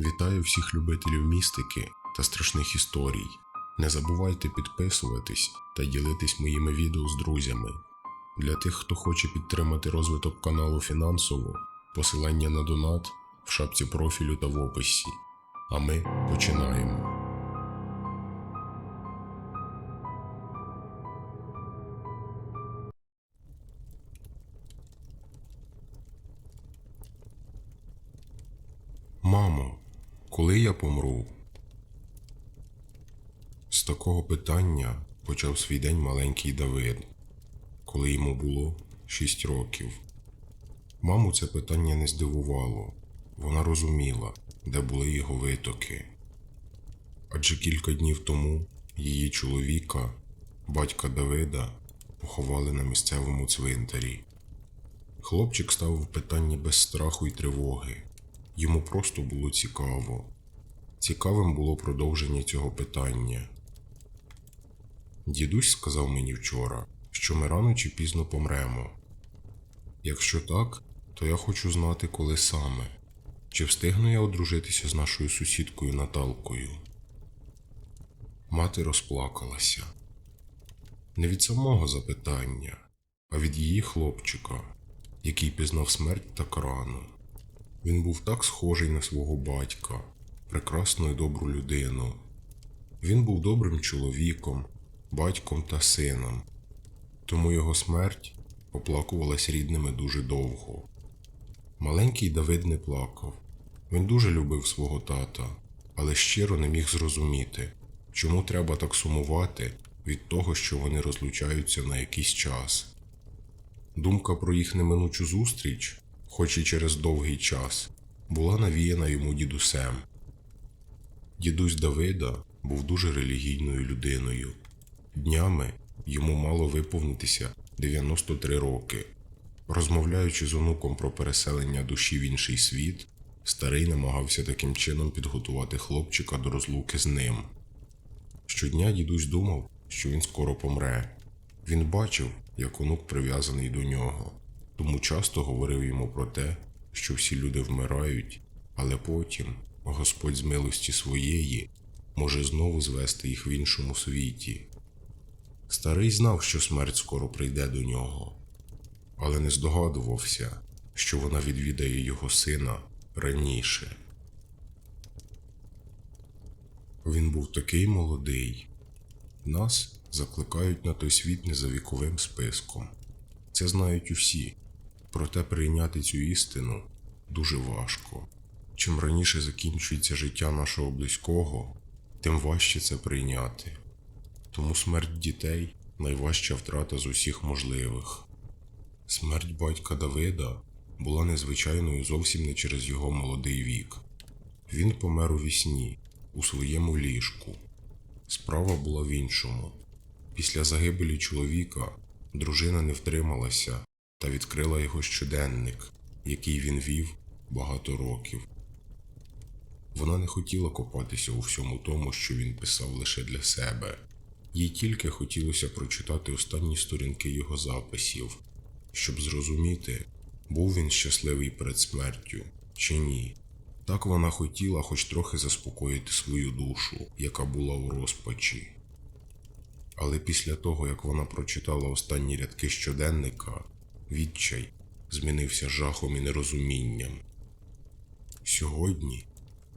Вітаю всіх любителів містики та страшних історій. Не забувайте підписуватись та ділитись моїми відео з друзями. Для тих, хто хоче підтримати розвиток каналу фінансово, посилання на донат в шапці профілю та в описі. А ми починаємо. Мамо, коли я помру? З такого питання почав свій день маленький Давид, коли йому було 6 років. Маму це питання не здивувало. Вона розуміла, де були його витоки. Адже кілька днів тому її чоловіка, батька Давида, поховали на місцевому цвинтарі. Хлопчик ставив питання без страху і тривоги. Йому просто було цікаво. Цікавим було продовження цього питання. Дідусь сказав мені вчора, що ми рано чи пізно помремо. Якщо так, то я хочу знати, коли саме. Чи встигну я одружитися з нашою сусідкою Наталкою? Мати розплакалася. Не від самого запитання, а від її хлопчика, який пізнав смерть так рано. Він був так схожий на свого батька, прекрасну і добру людину. Він був добрим чоловіком, батьком та сином, тому його смерть оплакувалась рідними дуже довго. Маленький Давид не плакав. Він дуже любив свого тата, але щиро не міг зрозуміти, чому треба так сумувати від того, що вони розлучаються на якийсь час. Думка про їх неминучу зустріч, хоч і через довгий час, була навіяна йому дідусем. Дідусь Давида був дуже релігійною людиною. Днями йому мало виповнитися 93 роки. Розмовляючи з онуком про переселення душі в інший світ, старий намагався таким чином підготувати хлопчика до розлуки з ним. Щодня дідусь думав, що він скоро помре. Він бачив, як онук прив'язаний до нього, тому часто говорив йому про те, що всі люди вмирають, але потім Господь з милості своєї може знову звести їх в іншому світі. Старий знав, що смерть скоро прийде до нього, але не здогадувався, що вона відвідає його сина раніше. Він був такий молодий. Нас закликають на той світ не за віковим списком. Це знають усі, проте прийняти цю істину дуже важко. Чим раніше закінчується життя нашого близького, тим важче це прийняти. Тому смерть дітей найважча втрата з усіх можливих. Смерть батька Давида була незвичайною зовсім не через його молодий вік. Він помер у вісні, у своєму ліжку. Справа була в іншому. Після загибелі чоловіка дружина не втрималася та відкрила його щоденник, який він вів багато років. Вона не хотіла копатися у всьому тому, що він писав лише для себе. Їй тільки хотілося прочитати останні сторінки його записів, щоб зрозуміти, був він щасливий перед смертю чи ні. Так вона хотіла хоч трохи заспокоїти свою душу, яка була у розпачі. Але після того, як вона прочитала останні рядки щоденника, відчай змінився жахом і нерозумінням. Сьогодні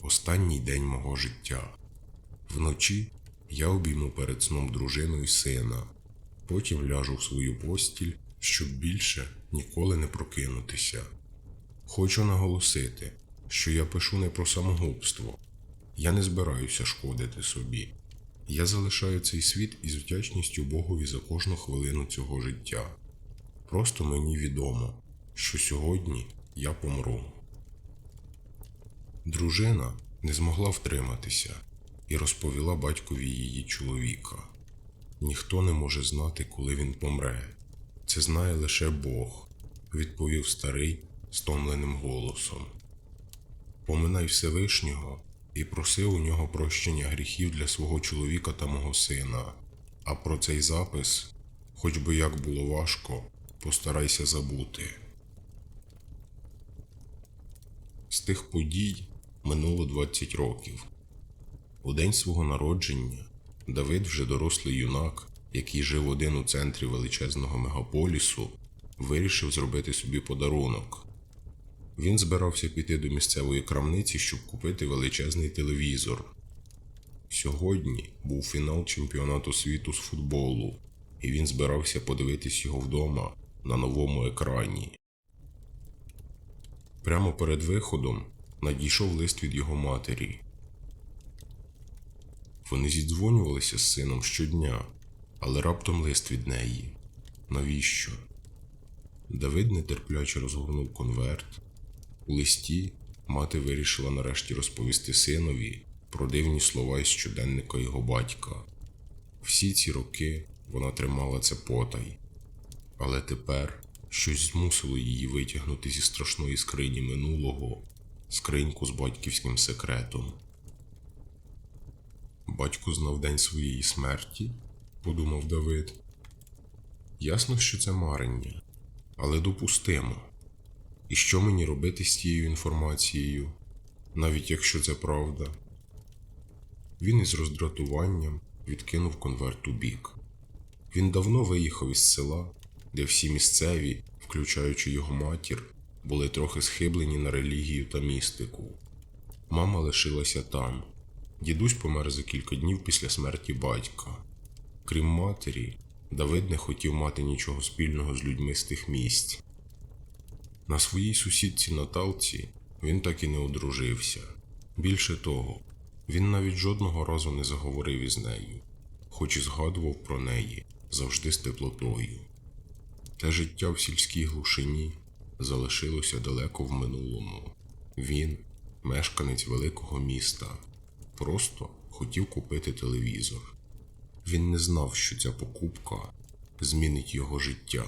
останній день мого життя. Вночі я обійму перед сном дружину і сина, потім ляжу в свою постіль, щоб більше ніколи не прокинутися. Хочу наголосити, що я пишу не про самогубство. Я не збираюся шкодити собі. Я залишаю цей світ із вдячністю Богові за кожну хвилину цього життя. Просто мені відомо, що сьогодні я помру. Дружина не змогла втриматися і розповіла батькові її чоловіка. Ніхто не може знати, коли він помре. Це знає лише Бог, відповів старий стомленим голосом. Поминай Всевишнього і проси у нього прощення гріхів для свого чоловіка та мого сина. А про цей запис, хоч би як було важко, постарайся забути. З тих подій минуло 20 років. У день свого народження Давид, вже дорослий юнак, який жив один у центрі величезного мегаполісу, вирішив зробити собі подарунок. Він збирався піти до місцевої крамниці, щоб купити величезний телевізор. Сьогодні був фінал чемпіонату світу з футболу, і він збирався подивитись його вдома на новому екрані. Прямо перед виходом надійшов лист від його матері. Вони зідзвонювалися з сином щодня, але раптом лист від неї. Навіщо? Давид нетерпляче розгорнув конверт. У листі мати вирішила нарешті розповісти синові про дивні слова із щоденника його батька. Всі ці роки вона тримала це потай, але тепер щось змусило її витягнути зі страшної скрині минулого скриньку з батьківським секретом. Батько знав день своєї смерті, подумав Давид. Ясно, що це марення, але допустимо. І що мені робити з тією інформацією, навіть якщо це правда? Він із роздратуванням відкинув конверт у бік. Він давно виїхав із села, де всі місцеві, включаючи його матір, були трохи схиблені на релігію та містику. Мама лишилася там. Дідусь помер за кілька днів після смерті батька. Крім матері, Давид не хотів мати нічого спільного з людьми з тих місць. На своїй сусідці Наталці він так і не одружився. Більше того, він навіть жодного разу не заговорив із нею, хоч і згадував про неї завжди з теплотою. Те життя в сільській глушині залишилося далеко в минулому. Він, мешканець великого міста, просто хотів купити телевізор. Він не знав, що ця покупка змінить його життя.